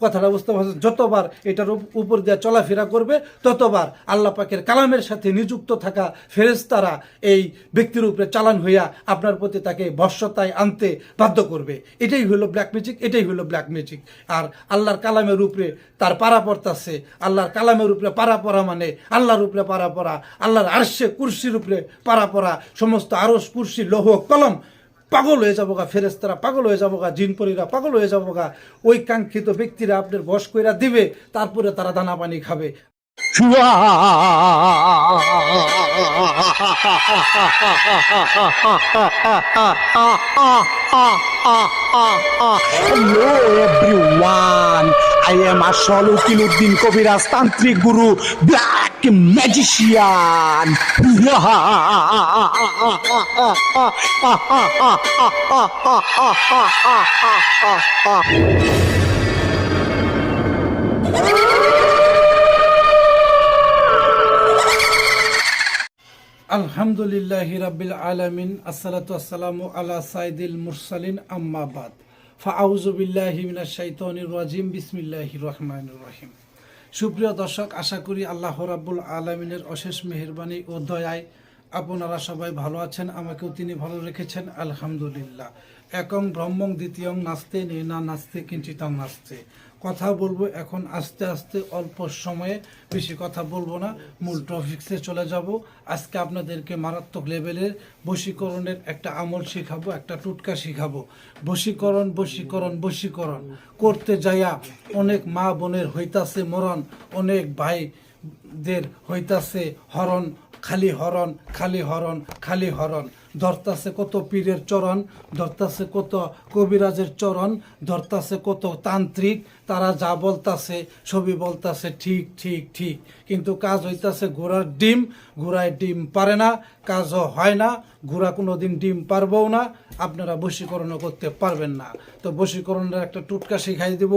কথাটা বুঝতে পারছেন? যতবার এটার উপর দিয়ে চলাফেরা করবে, ততবার আল্লাহ পাকের কালামের সাথে নিযুক্ত থাকা ফেরেশতারা এই ব্যক্তির উপরে চালান হইয়া আপনার প্রতি তাকে বর্ষতায় আনতে বাধ্য করবে। এটাই হলো ব্ল্যাক ম্যাজিক এটাই হলো ব্ল্যাক ম্যাজিক আর আল্লাহর কালামের উপরে তার পারা পড়তাছে আল্লাহর কালামের উপরে পারা পড়া মানে আল্লাহর উপরে পারা পড়া আল্লাহর আরশে কুরসির উপরে পারা পড়া সমস্ত আরস কুরসি লৌহ, কলম পাগল হয়ে যাব গা ফেরেস্তারা পাগল হয়ে যাব গা জিনপরিরা পাগল হয়ে যাব গা। ওই কাঙ্ক্ষিত ব্যক্তিরা আপনার বস কইরা দিবে তারপরে তারা দানা পানি খাবে। Hello everyone, I am Ashol Ukiluddin Kobiras Tantric Guru, Black Magician. আলহামদুলিল্লাহ রাব্বিল আলামিন আসসালাতু আসসালামু আলা সাইদিল মুরসালিন আম্মা বাদ ফাআউযু বিল্লাহি মিনাশ শাইতানির রাজিম বিসমিল্লাহির রহমানির রহিম সুপ্রিয় দর্শক, আশা করি আল্লাহ রাব্বুল আলমিনের অশেষ মেহরবানি ও দয়ায় আপনারা সবাই ভালো আছেন, আমাকেও তিনি ভালো রেখেছেন, আলহামদুলিল্লাহ। একং ব্রহ্মং দ্বিতীয়ং নাস্তে না নাস্তে, কিঞ্চিতং নাস্তে। কথা বলব এখন আস্তে আস্তে অল্প সময়ে বেশি কথা বলব না। মূল টপিক্সে চলে যাব। আজকে আপনাদেরকে মারাত্মক লেভেলের বশীকরণের একটা আমল শিখাবো, একটা টুটকা শিখাবো। বশীকরণ বশীকরণ বশীকরণ। করতে যাইয়া অনেক মা বোনের হইতাছে মরণ, অনেক ভাইদের হইতাছে হরণ, খালি হরণ খালি হরণ খালি হরণ। ধরতাছে কত পীরের চরণ, ধরতাছে কত কবিরাজের চরণ, ধরতাছে কত তান্ত্রিক, তারা যা বলতাছে, সবই বলতাছে ঠিক ঠিক ঠিক। কিন্তু কাজ হইতাছে ঘোড়ার ডিম, ঘোড়ায় ডিম পারে না, কাজও হয় না, ঘোড়া কোনো দিন ডিম পারবও না, আপনারা বশীকরণও করতে পারবেন না। তো বশীকরণের একটা টুটকা শিখাই দেব,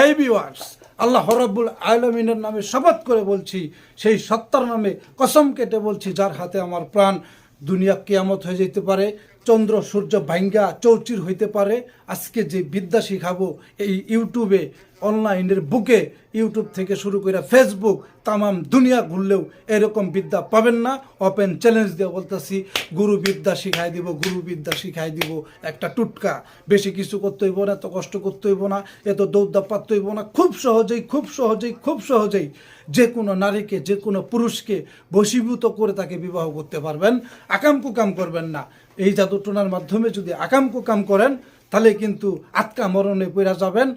এই বিওয়ার্স আল্লাহ রব্বুল আলমিনের নামে শপথ করে বলছি, সেই সত্তার নামে কসম কেটে বলছি, যার হাতে আমার প্রাণ দুনিয়া কেয়ামত হয়ে যেতে পারে, চন্দ্র, সূর্য ভাঙ্গা চৌচির হইতে পারে। আজকে যে বিদ্যা শিখাবো এই ইউটিউবে অনলাইনের বুকে ইউটিউব থেকে শুরু করে ফেসবুক তামাম দুনিয়া ঘুরলেও এরকম বিদ্যা পাবেন না। ওপেন চ্যালেঞ্জ দিয়ে বলতেছি, গুরু বিদ্যা শিখাই দিব, গুরু বিদ্যা শিখাই দিব, একটা টুটকা। বেশি কিছু করতে হইব না, এত কষ্ট করতে হইব না, এত দৌড়দা পাততে হইব না। খুব সহজেই খুব সহজেই খুব সহজেই যে কোনো নারীকে, যে কোনো পুরুষকে বশীভূত করে তাকে বিবাহ করতে পারবেন। আকাম কুকাম করবেন না। এই জাদুটনার মাধ্যমে যদি আকাম কুকাম করেন, তাহলে কিন্তু আটকা মরণে পইরা যাবেন।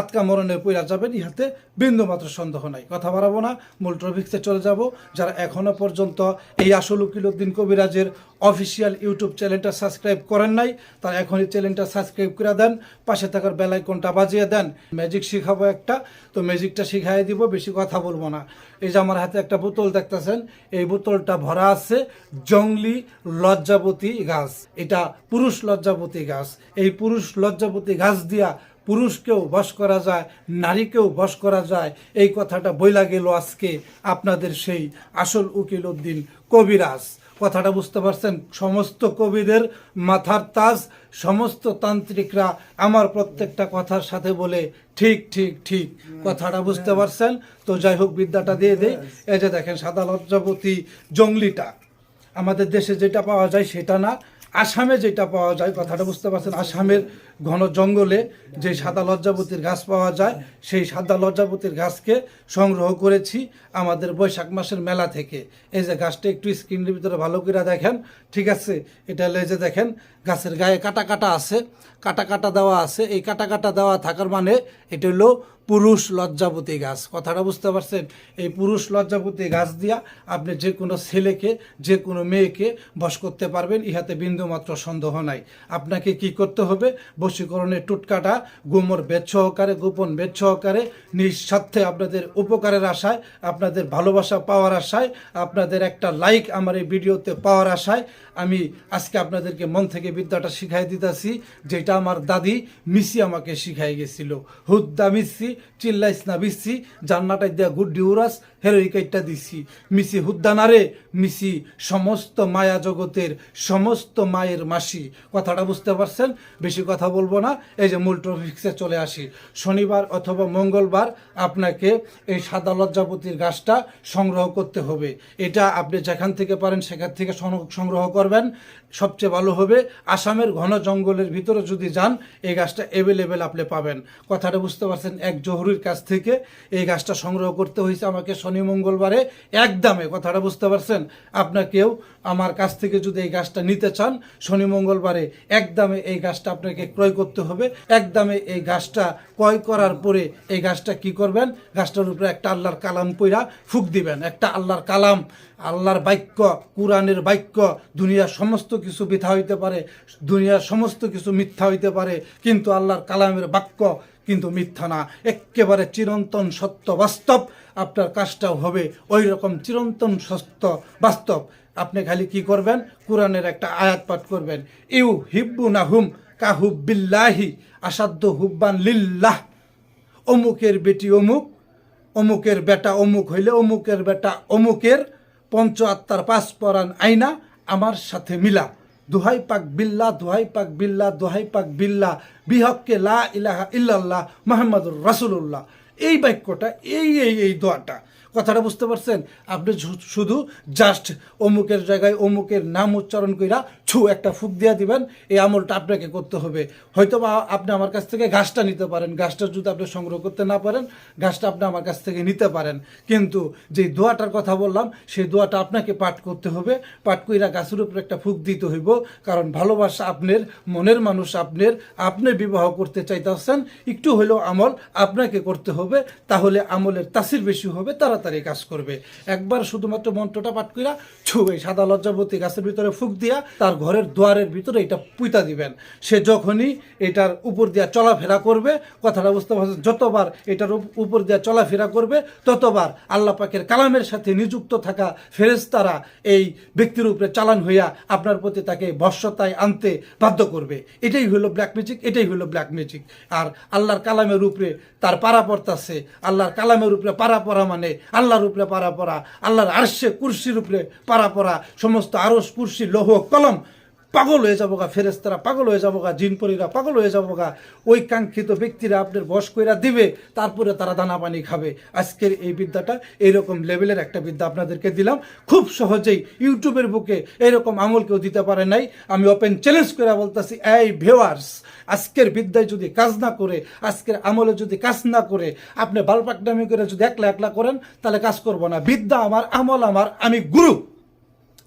আটকা মরণে পইরা যাবেন ইহাতে বিন্দু মাত্র সন্দেহ নাই। কথা বাড়াবো না, মূল ট্রফিক্সে চলে যাব, যারা এখনও পর্যন্ত এই আসল উকিলউদ্দিন কবিরাজের অফিসিয়াল ইউটিউব চ্যানেলটা সাবস্ক্রাইব করেন নাই, তারা এখনই চ্যানেলটা সাবস্ক্রাইব করে দেন, পাশে থাকার বেলাইকনটা বাজিয়ে দেন। ম্যাজিক শিখাবো একটা, তো ম্যাজিকটা শিখাই দিব, বেশি কথা বলব না। এই যে আমার হাতে একটা বোতল দেখতেছেন, এই বোতলটা ভরা আছে, জংলি লজ্জাবতী গাছ। এটা পুরুষ লজ্জাবতী গাছ। এই পুরুষ লজ্জাবতী গাছ দিয়া পুরুষকেও বশ করা যায়, নারীকেও বশ করা যায়। এই কথাটা বইলা গেল আজকে আপনাদের সেই আসল উকিল উদ্দিন কবিরাজ। কথাটা বুঝতে পারছেন? সমস্ত কবিদের মাথার তাজ, সমস্ত তান্ত্রিকরা আমার প্রত্যেকটা কথার সাথে বলে, ঠিক ঠিক ঠিক। কথাটা বুঝতে পারছেন? তো যাই হোক, বিদ্যাটা দিয়ে দেই। এই যে দেখেন, সাদা লজ্জাবতী জঙ্গলিটা। আমাদের দেশে যেটা পাওয়া যায় সেটা না, আসামে যেটা পাওয়া যায়, কথাটা বুঝতে পারছেন? আসামের ঘন জঙ্গলে যে সাদা লজ্জাবতীর গাছ পাওয়া যায়, সেই সাদা লজ্জাবতীর গাছকে সংগ্রহ করেছি আমাদের বৈশাখ মাসের মেলা থেকে। এই যে গাছটা একটু স্ক্রিনের ভিতরে ভালো করে দেখেন, ঠিক আছে? এটা লেজে দেখেন, গাছের গায়ে কাটা কাটা আছে, কাটা কাটা দেওয়া আছে। এই কাটা কাটা দেওয়া থাকার মানে এটা হলো পুরুষ লজ্জাবতী গাছ। কথাটা বুঝতে পারছেন? এই পুরুষ লজ্জাবতী গাছ দিয়া আপনি যে কোনো ছেলেকে, যে কোনো মেয়েকে বশ করতে পারবেন, ইহাতে বিন্দুমাত্র সন্দেহ নাই। আপনাকে কি করতে হবে? বশীকরণের টুটকাটা, গোমর বেদ সহকারে, গোপন বেদ সহকারে, নিঃস্বার্থে আপনাদের উপকারের আশায়, আপনাদের ভালোবাসা পাওয়ার আশায়, আপনাদের একটা লাইক আমার এই ভিডিওতে পাওয়ার আশায়, আমি আজকে আপনাদেরকে মন থেকে বিদ্যাটা শিখাই দিতেছি, যেটা আমার দাদি মিসি আমাকে শিখাই গেছিল। হুদ্দা মিসি, চিল্লাইস না বিসি, জান্নাটাই দিয়া গুড্ডি উরাস হেরোইকাইটটা দিছি। মিসি হুদ্দা না রে, মিসি সমস্ত মায়া জগতের সমস্ত মায়ের মাসি। কথাটা বুঝতে পারছেন? বেশি কথা বলব না, এই যে মূল টপিক্সে চলে আসি। শনিবার অথবা মঙ্গলবার আপনাকে এই সাদা লজ্জাপতির গাছটা সংগ্রহ করতে হবে। এটা আপনি যেখান থেকে পারেন সেখান থেকে সংগ্রহ করবেন। সবচেয়ে ভালো হবে, আসামের ঘন জঙ্গলের ভিতরে যদি যান, এই গাছটা অ্যাভেলেবেল আপনি পাবেন। কথাটা বুঝতে পারছেন, এক জহুরির কাছ থেকে এই গাছটা সংগ্রহ করতে হয়েছে আমাকে শনি মঙ্গলবারে। একদমে, কথাটা বুঝতে পারছেন? আপনাকেও আমার কাছ থেকে যদি এই গাছটা নিতে চান, শনি মঙ্গলবারে একদমে এই গাছটা আপনাকে ক্রয় করতে হবে। একদমে এই গাছটা ক্রয় করার পরে এই গাছটা কি করবেন? গাছটার উপরে একটা আল্লাহর কালাম পইরা ফুক দিবেন। একটা আল্লাহর কালাম, আল্লাহর বাক্য, কোরআনের বাক্য, দুনিয়ার সমস্ত কিছু মিথ্যা হইতে পারে, দুনিয়ার সমস্ত কিছু মিথ্যা হইতে পারে, কিন্তু আল্লাহর কালামের বাক্য কিন্তু মিথ্যা না। একেবারে চিরন্তন সত্য বাস্তব। আপনার কাজটাও হবে ওই রকম চিরন্তন সত্য বাস্তব। আপনি খালি কি করবেন? কোরআনের একটা আয়াত পাঠ করবেন। ইউ হিব্বু না হুম কাহুবিল্লাহি আসাধ্য হুব্বান লিল্লাহ। অমুকের বেটি অমুক, অমুকের বেটা অমুক হইলে অমুকের বেটা অমুকের, পঞ্চ আত্মার পাঁচ পরাণ আইনা আমার সাথে মিলা। দোহাই পাক বিল্লা দোহাই পাক বিল্লা দোহাই পাক বিল্লা বিহককে লা ইলাহা ইল্লাল্লাহ মোহাম্মদুর রাসূলুল্লাহ। এই বাক্যটা, এই এই এই দোয়াটা কথাটা বুঝতে পারছেন? আপনি শুধু জাস্ট অমুকের জায়গায় অমুকের নাম উচ্চারণ কইরা ছু একটা ফুক দিয়ে দিবেন, এই আমলটা আপনাকে করতে হবে। হয়তো বা আপনি আমার কাছ থেকে গাছটা নিতে পারেন গাছটা যদি আপনি সংগ্রহ করতে না পারেন গাছটা আপনি আমার কাছ থেকে নিতে পারেন। কিন্তু যে দোয়াটার কথা বললাম, সেই দোয়াটা আপনাকে পাঠ করতে হবে। পাঠ কইরা গাছের উপরে একটা ফুক দিতে হইব, কারণ ভালোবাসা আপনার, মনের মানুষ আপনার, আপনি বিবাহ করতে চাইতেছেন, একটু হলেও আমল আপনাকে করতে হবে, তাহলে আমলের তাসির বেশি হবে, তাড়াতাড়ি কাজ করবে। একবার শুধুমাত্র মন্ত্রটা পাঠ কইরা ছুবে সাদা লজ্জাবতী গাছের ভিতরে ফুক দিয়া তার ঘরের দুয়ারের ভিতরে এটা পুইতা দিবেন। সে যখনই এটার উপর দিয়া চলাফেরা করবে, কথাটা বুঝতে পারছেন, যতবার এটার উপ- উপর দিয়া চলাফেরা করবে, ততবার আল্লাহ পাকের কালামের সাথে নিযুক্ত থাকা ফেরেশতারা এই ব্যক্তির উপরে চালান হইয়া আপনার প্রতি তাকে বর্ষতায় আনতে বাধ্য করবে। এটাই হলো ব্ল্যাক ম্যাজিক এটাই হলো ব্ল্যাক ম্যাজিক আর আল্লাহর কালামের উপরে তার পারা পড়তাছে আল্লাহর কালামের উপরে পারা পড়া মানে আল্লাহর উপরে পারা পড়া আল্লাহর আরশে কুরসির উপরে পারা পড়া সমস্ত আরস কুরসি লৌহ, কলম পাগল হয়ে যাব গা ফেরেস্তারা পাগল হয়ে যাব গা, জিনপরিরা পাগল হয়ে যাব গা। ওই কাঙ্ক্ষিত ব্যক্তিরা আপনার বস কইরা দিবে, তারপরে তারা দানা পানি খাবে। আজকের এই বিদ্যাটা এইরকম লেভেলের একটা বিদ্যা আপনাদেরকে দিলাম। খুব সহজেই ইউটিউবের বুকে এরকম আমল কেউ দিতে পারে নাই। আমি ওপেন চ্যালেঞ্জ করে বলতেছি, এই ভিওয়ার্স আজকের বিদ্যায় যদি কাজ না করে, আজকের আমলে যদি কাজ না করে, আপনি বালপাকনামি করে যদি একলা একলা করেন, তাহলে কাজ করব না। বিদ্যা আমার, আমল আমার, আমি গুরু।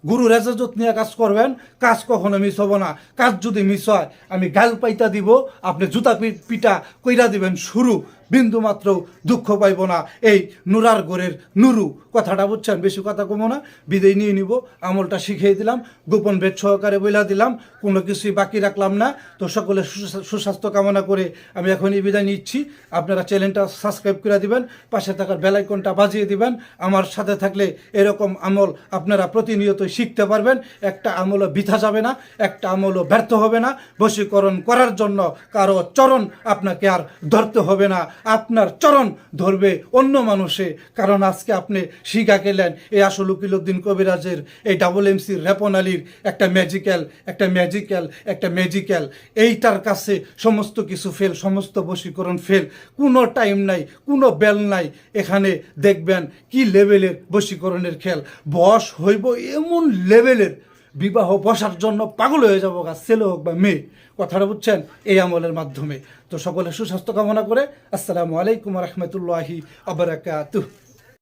গুরু রেজাজত নিয়ে কাজ করবেন, কাজ কখনো মিস হব না। কাজ যদি মিস হয়, আমি গাল পাইতা দিব, আপনি জুতা পিটা কইরা দিবেন শুরু। বিন্দু মাত্র দুঃখ পাইব না। এই নুরার গোরের নুরু, কথাটা বুঝছেন? বেশি কথা কমো না। বিদায় নিয়ে নিব। আমলটা শিখিয়ে দিলাম। গোপন ভেদ সহকারে বইলা দিলাম। কোনো কিছুই বাকি রাখলাম না। তো সকলে সুস্বা- সুস্বাস্থ্য কামনা করে আমি এখনই বিদায় নিচ্ছি। আপনারা চ্যানেলটা সাবস্ক্রাইব করে দিবেন। পাশে থাকার বেলাইকনটা বাজিয়ে দিবেন। আমার সাথে থাকলে এরকম আমল আপনারা প্রতিনিয়ত শিখতে পারবেন। একটা আমলও বৃথা যাবে না। একটা আমলও ব্যর্থ হবে না। বশীকরণ করার জন্য কারও চরণ আপনাকে আর ধরতে হবে না। আপনার চরণ ধরবে অন্য মানুষে। কারণ আজকে আপনি শিখা গেলেন এই আসল উকিলুদ্দিন কবিরাজের এই ডাবল এমসির রেপন আলীর একটা ম্যাজিক্যাল একটা ম্যাজিক্যাল একটা ম্যাজিক্যাল এইটার কাছে সমস্ত কিছু ফেল সমস্ত বশীকরণ ফেল কোনো টাইম নাই, কোনো বেল নাই। এখানে দেখবেন কি লেভেলের বশীকরণের খেল। বস হইব এমন লেভেলের বিবাহ বসার জন্য পাগল হয়ে যাব গা, ছেলে হোক বা মেয়ে। কথাটা বুঝছেন? এই আমলের মাধ্যমে। তো সকলে সুস্বাস্থ্য কামনা করে আসসালামু আলাইকুম রহমতুল্লাহি আবরাকাতুহ